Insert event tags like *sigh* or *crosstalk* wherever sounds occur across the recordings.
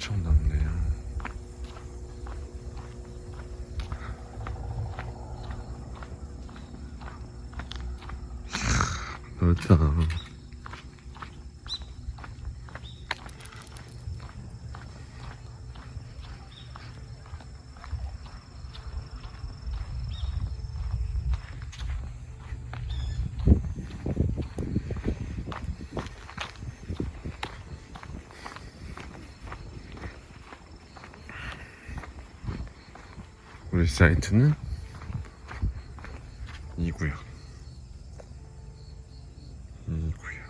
엄청 넓네요. 넓다. 우리 사이트는 이 구역. 이 구역.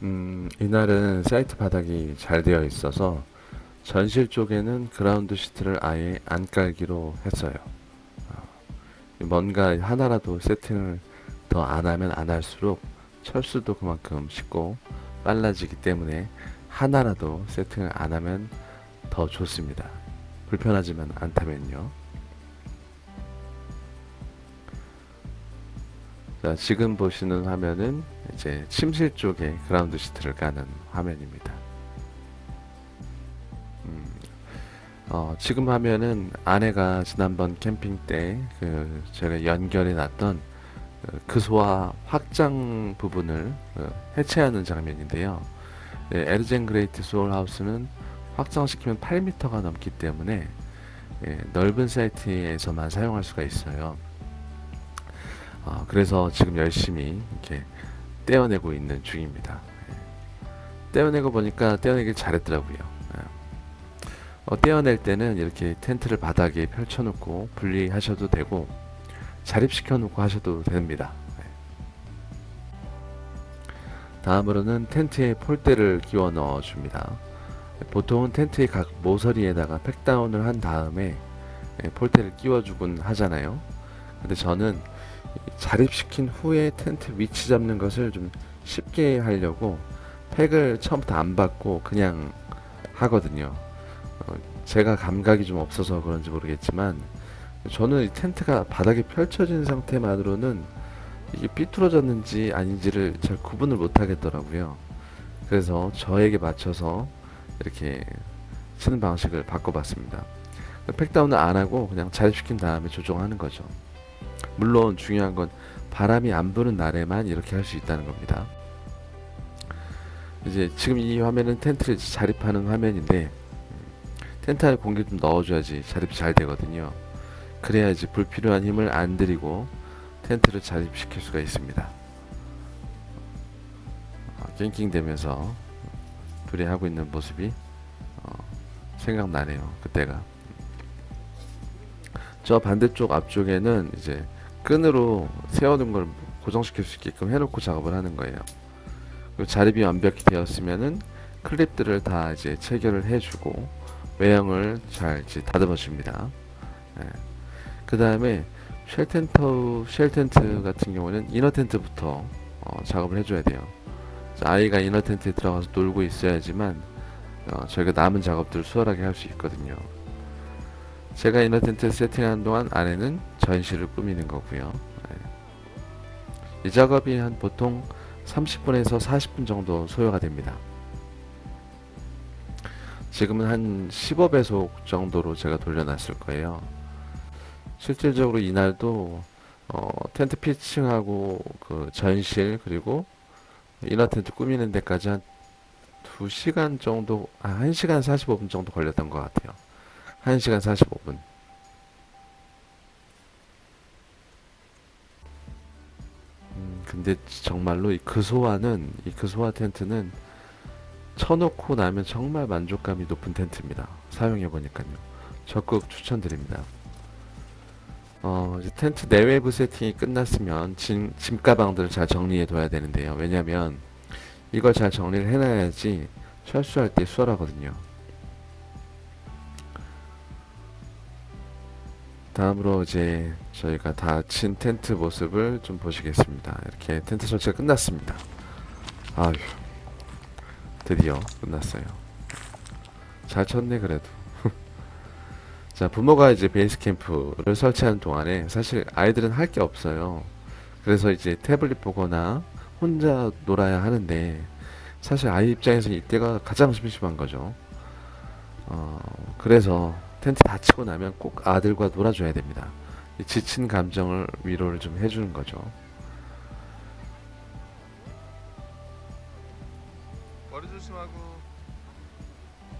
음, 이날은 사이트 바닥이 잘 되어 있어서 전실 쪽에는 그라운드 시트를 아예 안 깔기로 했어요. 어, 뭔가 하나라도 세팅을 더 안 하면 안 할수록 철수도 그만큼 쉽고 빨라지기 때문에 하나라도 세팅을 안 하면 더 좋습니다. 불편하지만 않다면요. 자, 지금 보시는 화면은 이제 침실 쪽에 그라운드 시트를 까는 화면입니다. 음, 어, 지금 화면은 아내가 지난번 캠핑 때 그 제가 연결해 놨던 그 그소화 확장 부분을 그 해체하는 장면인데요. 네, 에르젠 그레이트 소울 하우스는 확장시키면 8m가 넘기 때문에 예, 넓은 사이트에서만 사용할 수가 있어요. 어, 그래서 지금 열심히 이렇게 떼어내고 있는 중입니다. 예. 떼어내고 보니까 떼어내길 잘했더라고요. 예. 어, 떼어낼 때는 이렇게 텐트를 바닥에 펼쳐놓고 분리하셔도 되고 자립시켜 놓고 하셔도 됩니다. 예. 다음으로는 텐트에 폴대를 끼워 넣어 줍니다. 보통은 텐트의 각 모서리에다가 팩다운을 한 다음에 예, 폴대를 끼워주곤 하잖아요. 근데 저는 자립시킨 후에 텐트 위치 잡는 것을 좀 쉽게 하려고 팩을 처음부터 안 받고 그냥 하거든요. 어, 제가 감각이 좀 없어서 그런지 모르겠지만 저는 이 텐트가 바닥에 펼쳐진 상태만으로는 이게 삐뚤어졌는지 아닌지를 잘 구분을 못 하겠더라고요. 그래서 저에게 맞춰서 이렇게 치는 방식을 바꿔봤습니다. 팩다운을 안 하고 그냥 자립시킨 다음에 조정하는 거죠. 물론 중요한 건 바람이 안 부는 날에만 이렇게 할 수 있다는 겁니다. 이제 지금 이 화면은 텐트를 자립하는 화면인데 음, 텐트 안에 공기 좀 넣어줘야지 자립이 잘 되거든요. 그래야지 불필요한 힘을 안 들이고 텐트를 자립시킬 수가 있습니다. 어, 낑낑대면서 둘이 하고 있는 모습이 어, 생각나네요. 그때가. 저 반대쪽 앞쪽에는 이제 끈으로 세워둔 걸 고정시킬 수 있게끔 해놓고 작업을 하는 거예요. 자립이 완벽히 되었으면은 클립들을 다 이제 체결을 해주고 외형을 잘 이제 다듬어 줍니다. 그 다음에 쉘 텐트, 쉘 텐트 같은 경우는 이너 텐트부터 어, 작업을 해줘야 돼요. 자, 아이가 이너 텐트에 들어가서 놀고 있어야지만 어, 저희가 남은 작업들을 수월하게 할 수 있거든요. 제가 이너 텐트 세팅하는 동안 아내는 전시를 꾸미는 거고요. 네. 이 작업이 한 보통 30분에서 40분 정도 소요가 됩니다. 지금은 한 15배속 정도로 제가 돌려놨을 거예요. 실질적으로 이날도 어, 텐트 피칭하고 그 전실 그리고 이너 텐트 꾸미는 데까지 한 2시간 정도, 아, 1시간 45분 정도 걸렸던 것 같아요. 1시간 45분. 근데 정말로 이 그소화는, 이 그소화 텐트는 쳐놓고 나면 정말 만족감이 높은 텐트입니다. 사용해 보니까요. 적극 추천드립니다. 어, 텐트 내외부 세팅이 끝났으면 짐, 짐 가방들을 잘 정리해 둬야 되는데요. 왜냐면 이걸 잘 정리를 해놔야지 철수할 때 수월하거든요. 다음으로 이제 저희가 다 친 텐트 모습을 좀 보시겠습니다. 이렇게 텐트 설치가 끝났습니다. 아휴, 드디어 끝났어요. 잘 쳤네 그래도. *laughs* 자, 부모가 이제 베이스 캠프를 설치하는 동안에 사실 아이들은 할 게 없어요. 그래서 이제 태블릿 보거나 혼자 놀아야 하는데 사실 아이 입장에서 이때가 가장 심심한 거죠. 어, 그래서 텐트 다 치고 나면 꼭 아들과 놀아줘야 됩니다. 이 지친 감정을 위로를 좀 해주는 거죠.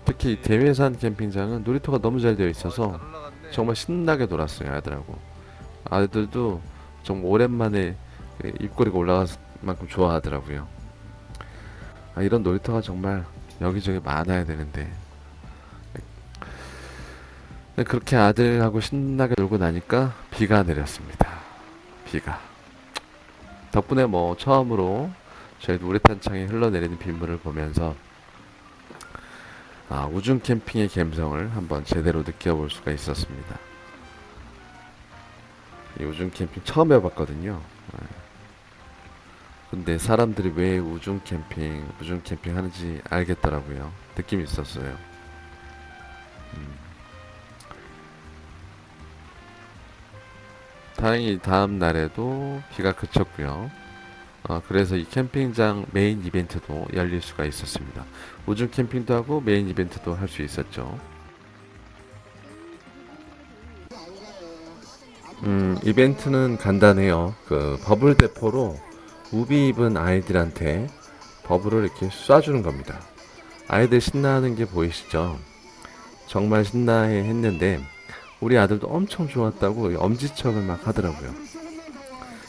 특히 이 대회산 캠핑장은 놀이터가 너무 잘 되어 있어서. 정말 신나게 놀았어요 아들하고. 아들도 정말 오랜만에 그 입꼬리가 올라갈 만큼 좋아하더라고요. 아, 이런 놀이터가 정말 여기저기 많아야 되는데. 근데 그렇게 아들하고 신나게 놀고 나니까 비가 내렸습니다. 비가. 덕분에 뭐 처음으로 저희 창에 흘러내리는 빗물을 보면서 아, 우중 캠핑의 감성을 한번 제대로 느껴볼 수가 있었습니다. 이 우중 캠핑 처음 해봤거든요. 예. 근데 사람들이 왜 우중 캠핑, 우중 캠핑 하는지 알겠더라고요. 느낌이 있었어요. 음. 다행히 다음 날에도 비가 그쳤고요. 어, 그래서 이 캠핑장 메인 이벤트도 열릴 수가 있었습니다. 우중 캠핑도 하고 메인 이벤트도 할 수 있었죠. 음, 이벤트는 간단해요. 그 버블 대포로 우비 입은 아이들한테 버블을 이렇게 쏴주는 겁니다. 아이들 신나하는 게 보이시죠? 정말 신나해 했는데 우리 아들도 엄청 좋았다고 엄지척을 막 하더라고요.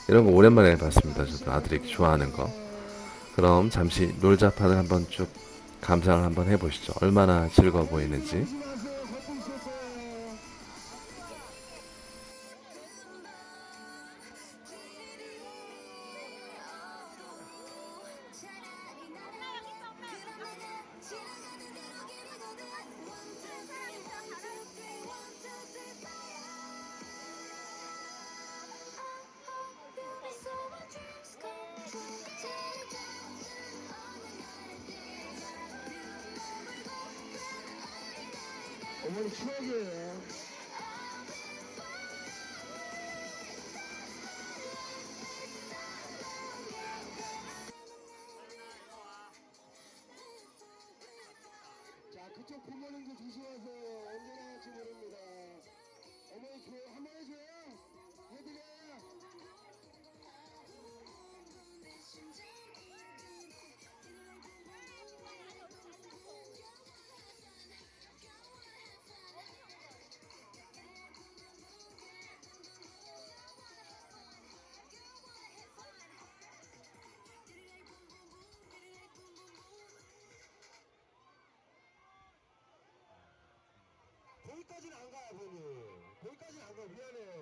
이런 거 오랜만에 봤습니다. 저도 아들이 좋아하는 거. 그럼 잠시 놀자판을 한번 쭉 감상을 한번 해보시죠. 얼마나 즐거워 보이는지. 어머니 추억이에요. 자, 그쪽 부모님도 조심하세요. 언제 나갈지 모릅니다. 어머니 줘요? 한번 해줘요? 아버님. 거기까지는 안 가요. 미안해요.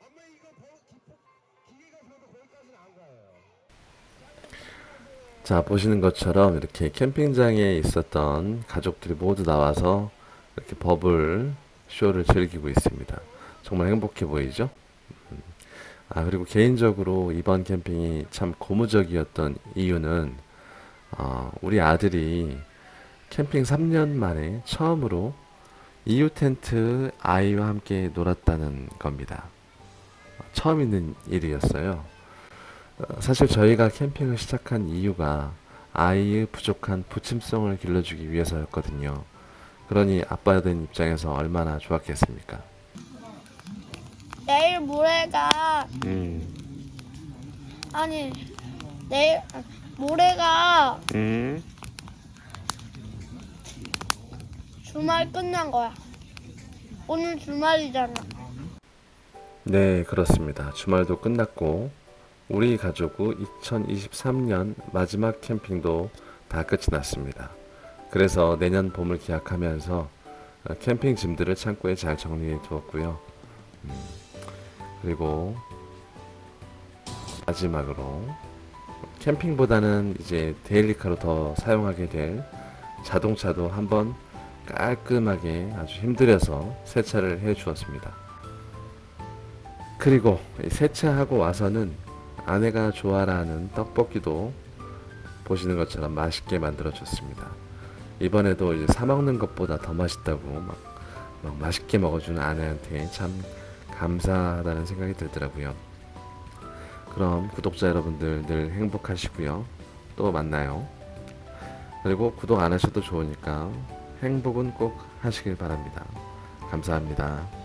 엄마 이거 기계가 들어도 거기까지는 안 가요. 자, 보시는 것처럼 이렇게 캠핑장에 있었던 가족들이 모두 나와서 이렇게 버블 쇼를 즐기고 있습니다. 정말 행복해 보이죠? 음. 아, 그리고 개인적으로 이번 캠핑이 참 고무적이었던 이유는, 어, 우리 아들이 캠핑 3년 만에 처음으로 EU 텐트 아이와 함께 놀았다는 겁니다. 처음 있는 일이었어요. 어, 사실 저희가 캠핑을 시작한 이유가 아이의 부족한 부침성을 길러주기 위해서였거든요. 그러니 아빠 된 입장에서 얼마나 좋았겠습니까? 내일 모레가 음, 아니 내일 모레가 음. 주말 끝난 거야. 오늘 주말이잖아. 네, 그렇습니다. 주말도 끝났고 우리 가족의 2023년 마지막 캠핑도 다 끝이 났습니다. 그래서 내년 봄을 기약하면서 어, 캠핑 짐들을 창고에 잘 정리해 두었고요. 음, 그리고 마지막으로 캠핑보다는 이제 데일리카로 더 사용하게 될 자동차도 한번 깔끔하게 아주 힘들여서 세차를 해 주었습니다. 그리고 이 세차하고 와서는 아내가 좋아라는 떡볶이도 보시는 것처럼 맛있게 만들어 줬습니다. 이번에도 이제 사 먹는 것보다 더 맛있다고 막, 막 맛있게 먹어주는 아내한테 참 감사하다는 생각이 들더라고요. 그럼 구독자 여러분들 늘 행복하시고요. 또 만나요. 그리고 구독 안 하셔도 좋으니까 행복은 꼭 하시길 바랍니다. 감사합니다.